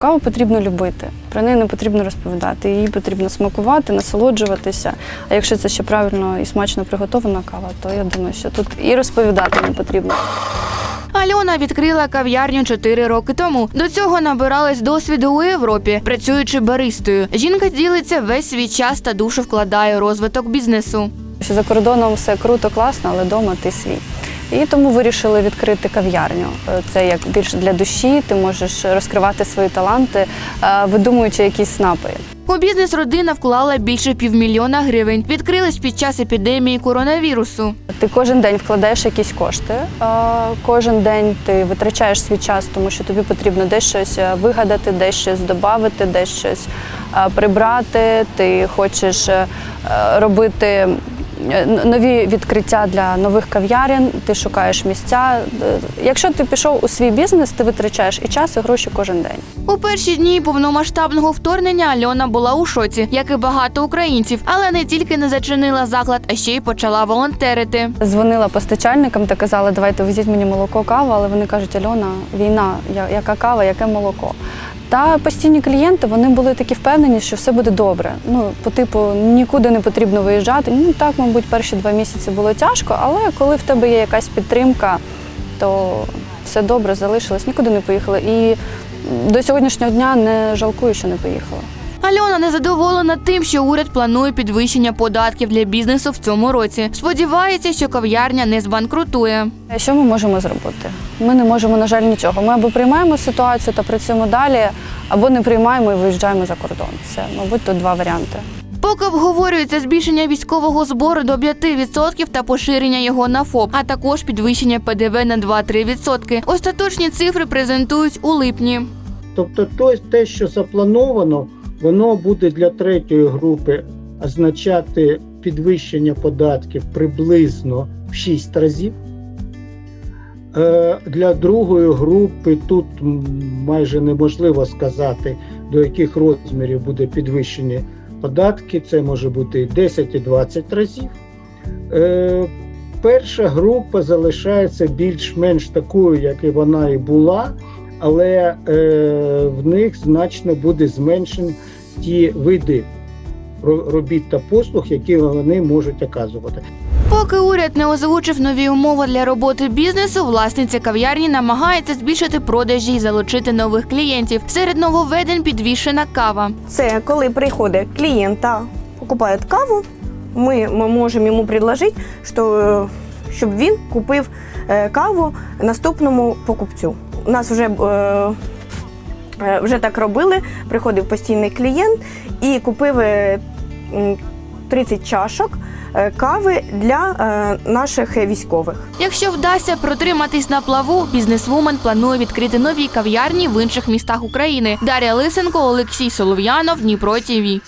Каву потрібно любити, про неї не потрібно розповідати. Її потрібно смакувати, насолоджуватися. А якщо це ще правильно і смачно приготована кава, то я думаю, що тут і розповідати не потрібно. Альона відкрила кав'ярню 4 роки тому. До цього набиралась досвіду у Європі, працюючи баристою. Жінка ділиться весь свій час та душу вкладає у розвиток бізнесу. Що за кордоном все круто, класно, але вдома ти свій. І тому вирішили відкрити кав'ярню. Е, Це як більш для душі, ти можеш розкривати свої таланти, е, видумуючи якісь напої. У бізнес родина вклала більше півмільйона гривень. Відкрились під час епідемії коронавірусу. Ти кожен день вкладаєш якісь кошти, е, кожен день ти витрачаєш свій час, тому що тобі потрібно десь щось вигадати, десь щось додати, десь щось прибрати. Ти хочеш робити нові відкриття для нових кав'ярень, ти шукаєш місця. Е, Якщо ти пішов у свій бізнес, ти витрачаєш і час, і гроші кожен день. У перші дні повномасштабного вторгнення Альона була у шоці, як і багато українців, але не тільки не зачинила заклад, а ще й почала волонтерити. Дзвонила постачальникам та казала, давайте везіть мені молоко, каву, але вони кажуть, Альона, війна, я- яка кава, яке молоко. Та постійні клієнти вони були такі впевнені, що все буде добре. Ну, по типу, нікуди не потрібно виїжджати. Ну так, мабуть, перші два місяці було тяжко, але коли в тебе є якась підтримка, то все добре, залишилось, нікуди не поїхали. І до сьогоднішнього дня не жалкую, що не поїхала. Альона незадоволена тим, що уряд планує підвищення податків для бізнесу в цьому році. Сподівається, що кав'ярня не збанкрутує. Що ми можемо зробити? Ми не можемо, на жаль, нічого. Ми або приймаємо ситуацію та працюємо далі, або не приймаємо і виїжджаємо за кордон. Це, мабуть, тут два варіанти. Поки обговорюється збільшення військового збору до 5% та поширення його на ФОП, а також підвищення ПДВ на 2-3%. Остаточні цифри презентують у липні. Тобто то- те, що заплановано, воно буде для третьої групи означати підвищення податків приблизно в 6 разів. Е, Для другої групи тут майже неможливо сказати, до яких розмірів буде підвищення податки. Це може бути і 10 і 20 разів. Е, Перша група залишається більш-менш такою, як і вона і була але е, в них значно буде зменшені ті види ро- робіт та послуг, які вони можуть оказувати. Поки уряд не озвучив нові умови для роботи бізнесу, власниця кав'ярні намагається збільшити продажі і залучити нових клієнтів. Серед нововведень підвішена кава. Це коли приходить клієнт та покупає каву, ми, ми можемо йому предложити, що, е, щоб він купив е, каву наступному покупцю. У нас вже, е, е, вже так робили, приходив постійний клієнт і купив е, 30 чашок е, кави для наших військових. Якщо вдасться протриматись на плаву, бізнесвумен планує відкрити нові кав'ярні в інших містах України. Дар'я Лисенко, Олексій Солов'янов, Дніпро ТІВІ.